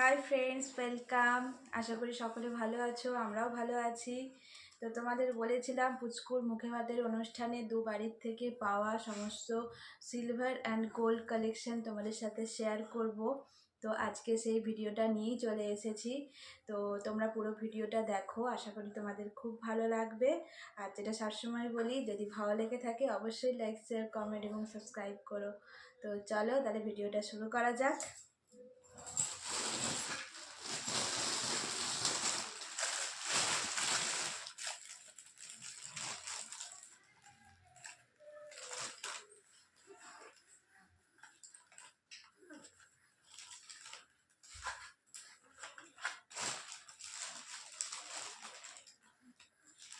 Hi friends welcome আশা করি সকলে ভালো আছো, আমরাও ভালো আছি। তো তোমাদের বলেছিলাম পুচকুর মুখে ভাতের অনুষ্ঠানে দু বাড়ির থেকে পাওয়া সমস্ত সিলভার অ্যান্ড গোল্ড কালেকশন তোমাদের সাথে শেয়ার করব। তো আজকে সেই ভিডিওটা নিয়েই চলে এসেছি। তো তোমরা পুরো ভিডিওটা দেখো, আশা করি তোমাদের খুব ভালো লাগবে। আর যেটা সবসময় বলি, যদি ভালো লেগে থাকে অবশ্যই লাইক শেয়ার কমেন্ট এবং সাবস্ক্রাইব করো। তো চলো তাহলে ভিডিওটা শুরু করা যাক।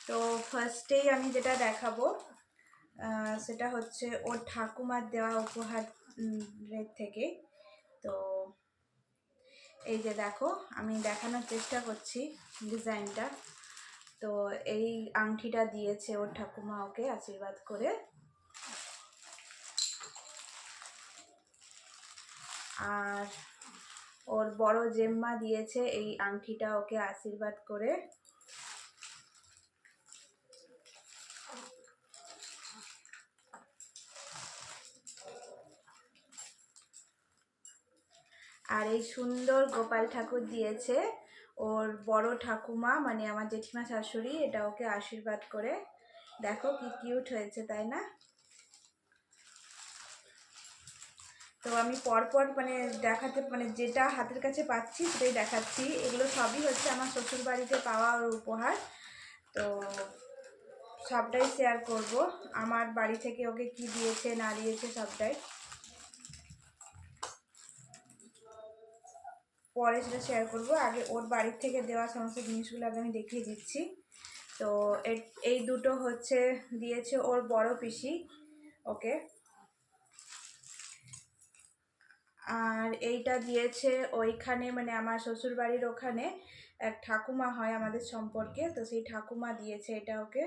তো ফার্স্টেই আমি যেটা দেখাবো সেটা হচ্ছে ওর ঠাকুমার দেওয়া উপহার থেকে। তো এই যে দেখো, আমি দেখানোর চেষ্টা করছি ডিজাইনটা। তো এই আংটিটা দিয়েছে ওর ঠাকুমা ওকে আশীর্বাদ করে। আর ওর বড় জেম্মা দিয়েছে, এই আংটিটা ওকে আশীর্বাদ করে। আর এই সুন্দর গোপাল ঠাকুর দিয়েছে ওর বড় ঠাকুমা মানে আমার জেঠিমা শাশুড়ি, এটা ওকে আশীর্বাদ করে। দেখো কি কিউট হয়েছে, তাই না? তো আমি পরপর মানে দেখাতে মানে যেটা হাতের কাছে পাচ্ছি সেটাই দেখাচ্ছি। এগুলো সবই হচ্ছে আমার শ্বশুর বাড়িতে পাওয়া ওর উপহার। তো সবটাই শেয়ার করব। আমার বাড়ি থেকে ওকে কি দিয়েছে, না দিয়েছে সবটাই। পরে সেটা শেয়ার করব। আগে ওর বাড়ির থেকে দেওয়া সমস্ত জিনিসগুলো আগে আমি দেখিয়ে দিচ্ছি। তো এই দুটো হচ্ছে, দিয়েছে ওর বড় পিসি, ওকে। আর এইটা দিয়েছে ওইখানে মানে আমার শ্বশুর বাড়ির ওখানে, এক ঠাকুমা হয় আমাদের সম্পর্কে, তো সেই ঠাকুমা দিয়েছে এটা ওকে।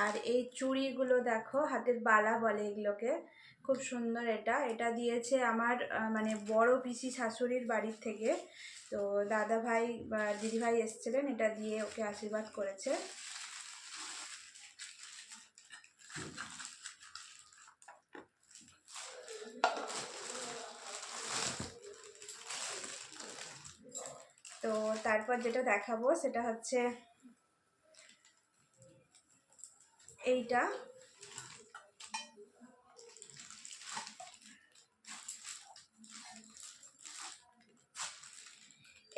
আর এই চুড়িগুলো দেখো, হাতের বালা বলে এগুলোকে। খুব সুন্দর এটা। এটা দিয়েছে আমার মানে বড় পিসি শাশুড়ির বাড়ির থেকে। তো দাদা ভাই বা দিদি ভাই এসেছিলেন, এটা দিয়ে ওকে আশীর্বাদ করেছে। তো তারপর যেটা দেখাবো, সেটা হচ্ছে এইটা।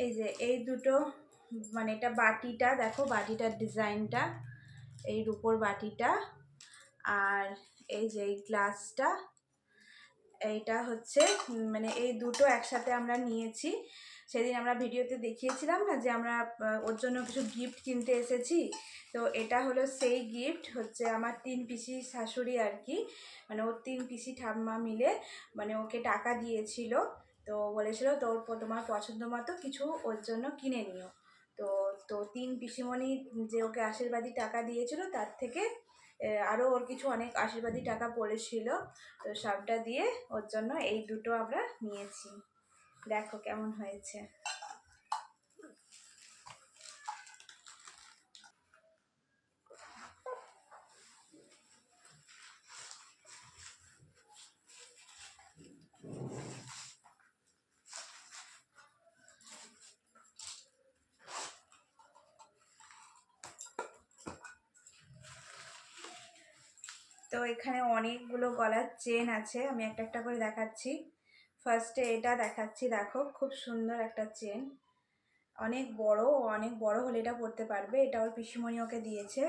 এই যে এই দুটো মানে এটা বাটিটা, দেখো বাটিটার ডিজাইনটা এই রূপোর বাটিটা, আর এই যে এই গ্লাসটা এইটা হচ্ছে মানে এই দুটো একসাথে আমরা নিয়েছি। সেদিন আমরা ভিডিওতে দেখিয়েছিলাম না যে আমরা ওর জন্য কিছু গিফট কিনতে এসেছি। তো এটা হলো সেই গিফট হচ্ছে আমার তিন পিসি শাশুড়ি আর কি। মানে ওর তিন পিসি ঠাম্মা মিলে মানে ওকে টাকা দিয়েছিল। তো বলেছিল, তোর তোমার পছন্দ মতো কিছু ওর জন্য কিনে নিও। তো তো তিন পিসিমণি যে ওকে আশীর্বাদী টাকা দিয়েছিল, তার থেকে আরও ওর কিছু অনেক আশীর্বাদী টাকা পড়েছিল। তো সবটা দিয়ে ওর জন্য এই দুটো আমরা নিয়েছি। দেখো কেমন হয়েছে। তো এখানে অনেকগুলো গলার চেন আছে, আমি একটা একটা করে দেখাচ্ছি। ফার্স্টে এটা দেখাচ্ছি, দেখো, খুব সুন্দর একটা চেন। অনেক বড় অনেক বড় হলে এটা পড়তে পারবে, এটা ওর পিসিমণি ওকে দিয়েছে।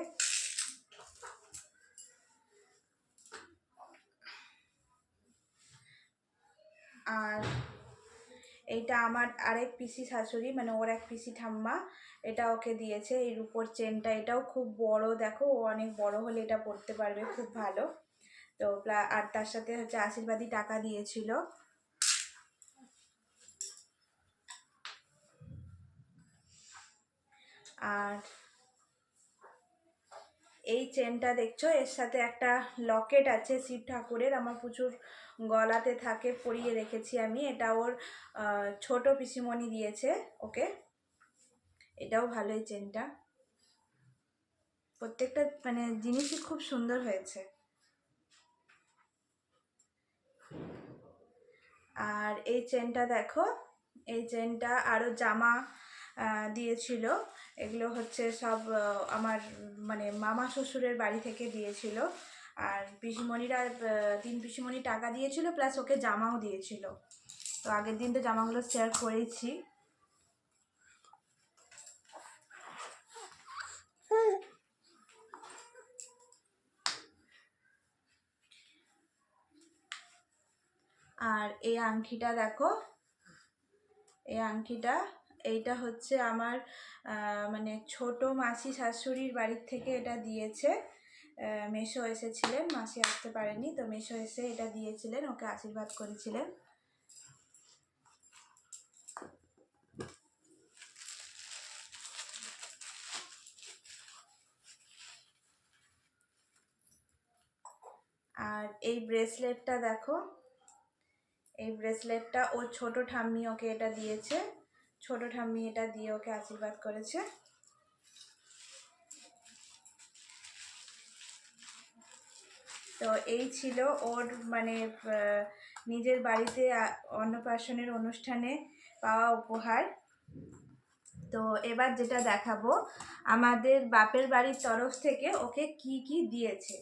আর এইটা আমার আরেক পিসি শাশুড়ি মানে ওর এক পিসি ঠাম্মা। এটা ওকে দিয়েছে। এই রূপোর চেনটা, এটাও খুব বড়, দেখো, ও অনেক বড় হলে এটা পরতে পারবে, খুব ভালো। তো আর তার সাথে হচ্ছে আশীর্বাদী টাকা দিয়েছিল। আর এই চেনটা দেখছ? এর সাথে একটা লকেট আছে শিব ঠাকুরের। আমার প্রচুর গলাতে থাকে, পরিয়ে রেখেছি আমি। এটা ওর ছোট পিসিমণি দিয়েছে ওকে। এটাও ভালো এই চেনটা। প্রত্যেকটা মানে জিনিসই খুব সুন্দর হয়েছে। আর এই চেনটা দেখো, এই চেনটা আরও জামা দিয়েছিল। এগুলো হচ্ছে সব আমার মানে মামা শ্বশুরের বাড়ি থেকে দিয়েছিল। আর পিসিমণিরা তিন পিসিমণি টাকা দিয়েছিল প্লাস ওকে জামাও দিয়েছিল। তো আগের দিন তো জামাগুলো শেয়ার করেছি। আর এই আংটিটা দেখো, এই আংটিটা, এইটা হচ্ছে আমার মানে ছোট মাসি শাশুড়ির বাড়ির থেকে এটা দিয়েছে। মেসো এসেছিলেন, মাসি আসতে পারেনি তো মেসো এসে এটা দিয়েছিলেন, ওকে আশীর্বাদ করেছিলেন। আর এই ব্রেসলেটটা দেখো, এই ব্রেসলেটটা ও ছোট ঠাম্মি ওকে এটা দিয়েছে, ছোট ঠাম্মি এটা দিয়ে ওকে আশীর্বাদ করেছে। তো এই ছিল ওর মানে নিজের বাড়িতে অন্নপ্রাশনের অনুষ্ঠানে পাওয়া উপহার। তো এবার যেটা দেখাবো, আমাদের বাপের বাড়ির তরফ থেকে ওকে কি কি দিয়েছে।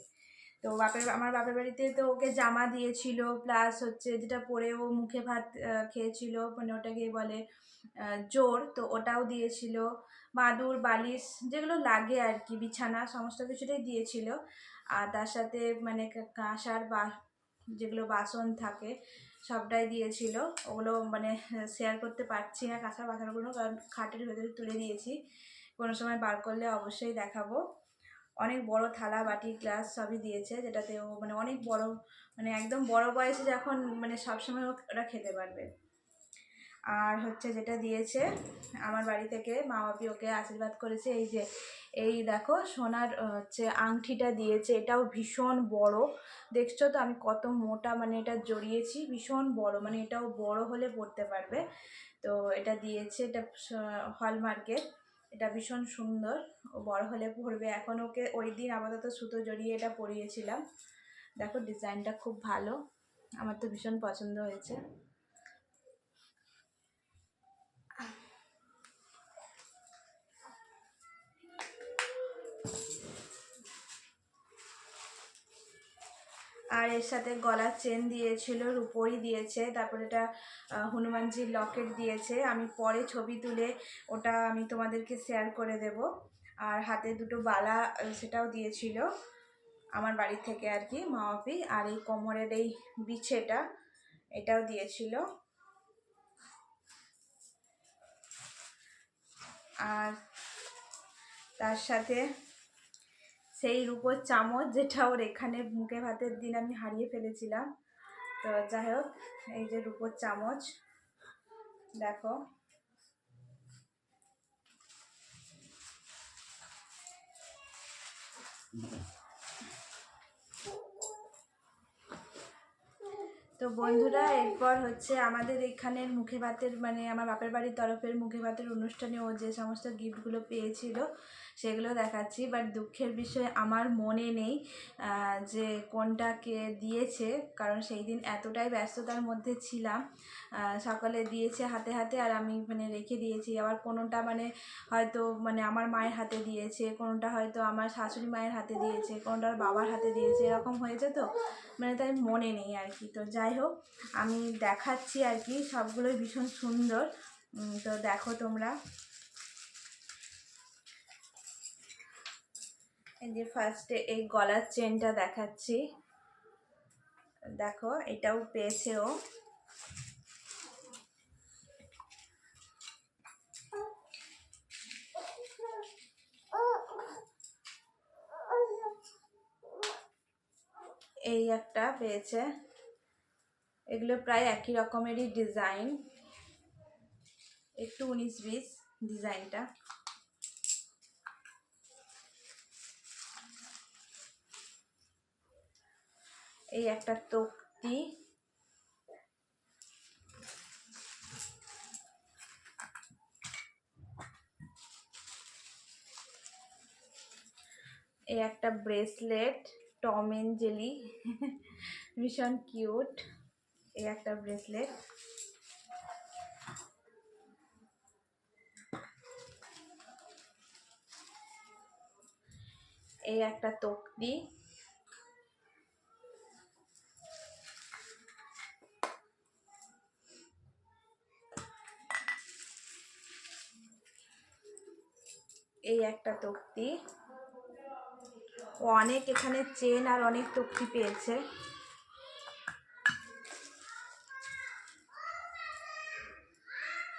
তো বাপের, আমার বাপের বাড়িতে তো ওকে জামা দিয়েছিল প্লাস হচ্ছে যেটা পরে ও মুখে ভাত খেয়েছিল মানে ওটাকে বলে জোর, তো ওটাও দিয়েছিল। মাদুর, বালিশ, যেগুলো লাগে আর কি, বিছানা, সমস্ত কিছুটাই দিয়েছিল। আর তার সাথে মানে কাঁসার বা যেগুলো বাসন থাকে, সবটাই দিয়েছিল। ওগুলো মানে শেয়ার করতে পারছি না কাঁসার বাসনগুলো, কারণ খাটের ভেতরে তুলে দিয়েছি কোনো সময় বার করলে অবশ্যই দেখাবো। অনেক বড় থালা, বাটি, গ্লাস সবই দিয়েছে, যেটাতে ও মানে অনেক বড় মানে একদম বড় বয়সে যখন মানে সবসময় ওরা খেতে পারবে। আর হচ্ছে যেটা দিয়েছে, আমার বাড়ি থেকে মা বাপি ওকে আশীর্বাদ করেছে, এই যে, এই দেখো সোনার হচ্ছে আংটিটা দিয়েছে, এটাও ভীষণ বড়। দেখছ তো আমি কত মোটা মানে এটা জড়িয়েছি, ভীষণ বড় মানে এটাও বড় হলে পড়তে পারবে। তো এটা দিয়েছে, এটা হলমার্কের, এটা ভীষণ সুন্দর, ও বড় হলে পরবে এখন ওকে ওই দিন আপাতত সুতো জড়িয়ে এটা পরিয়েছিলাম। দেখো ডিজাইনটা খুব ভালো, আমার তো ভীষণ পছন্দ হয়েছে। আর এর সাথে গলার চেন দিয়েছিল, রুপোরই দিয়েছে, তারপরে এটা হনুমানজির লকেট দিয়েছে। আমি পরে ছবি তুলে ওটা আমি তোমাদেরকে শেয়ার করে দেব। আর হাতে দুটো বালা সেটাও দিয়েছিল আমার বাড়ি থেকে আর কি মাওয়াপি আর এই কোমরের এই বিছেটা, এটাও দিয়েছিল। আর তার সাথে সেই রূপোর চামচ যেটা ওর এখানে মুখে ভাতের দিন আমি হারিয়ে ফেলেছিলাম। তো যাই হোক, এই যে রূপোর চামচ, দেখো। তো বন্ধুরা, এরপর হচ্ছে আমাদের এখানের মুখে ভাতের মানে আমার বাপের বাড়ির তরফের মুখে ভাতের অনুষ্ঠানে ও যে সমস্ত গিফটগুলো পেয়েছিল, সেগুলো দেখাচ্ছি। বাট দুঃখের বিষয়, আমার মনে নেই যে কোনটা কে দিয়েছে, কারণ সেই দিন এতটাই ব্যস্ততার মধ্যে ছিলাম। সকালে দিয়েছে হাতে হাতে, আর আমি মানে রেখে দিয়েছি। আবার কোনোটা মানে হয়তো মানে আমার মায়ের হাতে দিয়েছে, কোনোটা হয়তো আমার শাশুড়ি মায়ের হাতে দিয়েছে, কোনোটা বাবার হাতে দিয়েছে, এরকম হয়েছে তো? মানে তাই মনে নেই আর কি। তো যাই হোক, আমি দেখাচ্ছি আর কি, সবগুলোই ভীষণ সুন্দর। তো দেখো তোমরা। এই যে ফার্স্টে এই গলার চেনটা দেখাচ্ছি। দেখো, এটাও পেয়েছে ও। এই একটা পেয়েছে। এগুলো প্রায় একই রকমেরই ডিজাইন। একটু উনিশ বিশ ডিজাইনটা। এই একটা তক্তি। এই একটা ব্রেসলেট। টম এন্ড জেলি ভীষণ কিউট এই একটা ব্রেসলেট এই একটা তকদি। এই একটা তক্তি ও অনেক এখানে চেন আর অনেক তক্তি পেয়েছে।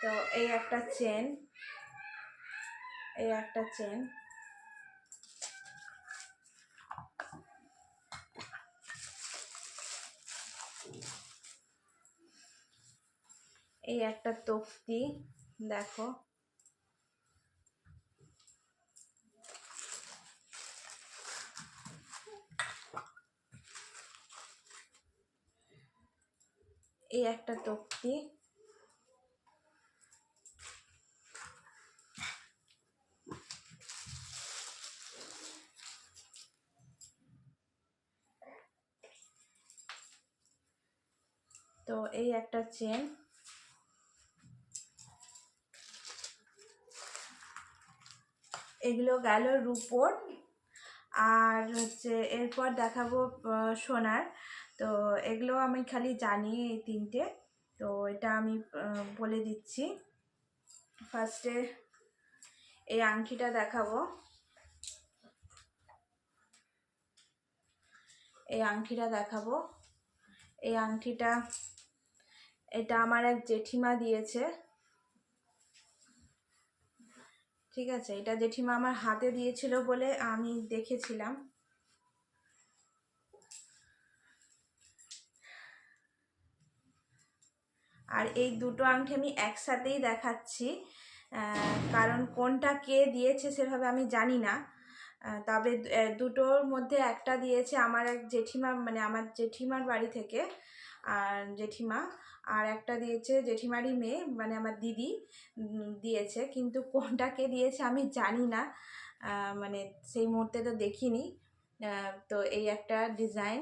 তো এই একটা চেন, এই একটা চেন। এই একটা তক্তি, দেখো। এই একটা তক্তি। তো এই একটা চেন এগুলো গেল রুপোর। আর হচ্ছে এরপর দেখাবো সোনার। তো এগুলো আমি খালি জানি এই তিনটে। তো এটা আমি বলে দিচ্ছি। ফার্স্টে এই আংটিটা দেখাবো। এই আংটিটা দেখাবো। এই আংটিটা, এটা আমার এক জেঠিমা দিয়েছে। ঠিক আছে? এটা জেঠিমা আমার হাতে দিয়েছিল বলে আমি দেখেছিলাম। আর এই দুটো আংটি আমি একসাথেই দেখাচ্ছি কারণ কোনটা কে দিয়েছে সেভাবে আমি জানি না। তবে দুটোর মধ্যে একটা দিয়েছে আমার এক জেঠিমা মানে আমার জেঠিমার বাড়ি থেকে, আর জেঠিমা, আর একটা দিয়েছে জেঠিমারই মেয়ে মানে আমার দিদি দিয়েছে। কিন্তু কোনটা কে দিয়েছে আমি জানি না মানে সেই মুহূর্তে তো দেখিনি। তো এই একটা ডিজাইন।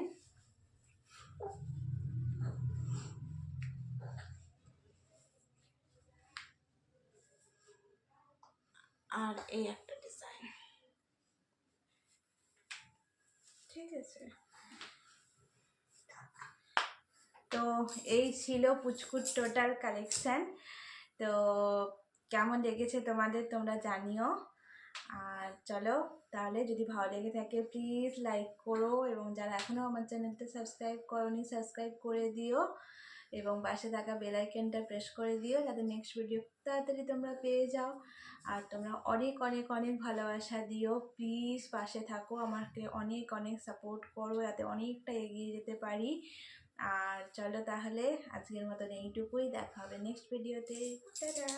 আর এই একটা ডিজাইন ঠিক আছে। তো এই ছিল পুচকুর টোটাল কালেকশান তো কেমন লেগেছে তোমাদের তোমরা জানিও। আর চলো, তাহলে যদি ভালো লেগে থাকে প্লিজ লাইক করো এবং যারা এখনও আমার চ্যানেলটা সাবস্ক্রাইব করোনি সাবস্ক্রাইব করে দিও। এবং পাশে থাকা বেলাইকেনটা প্রেস করে দিও যাতে নেক্সট ভিডিও তাড়াতাড়ি তোমরা পেয়ে যাও। আর তোমরা অনেক অনেক অনেক ভালোবাসা দিও। প্লিজ পাশে থাকো, আমাকে অনেক অনেক সাপোর্ট করো যাতে অনেকটা এগিয়ে যেতে পারি। আর চলো তাহলে আজকের মতন এইটুকুই, দেখা হবে নেক্সট ভিডিওতে টাটা!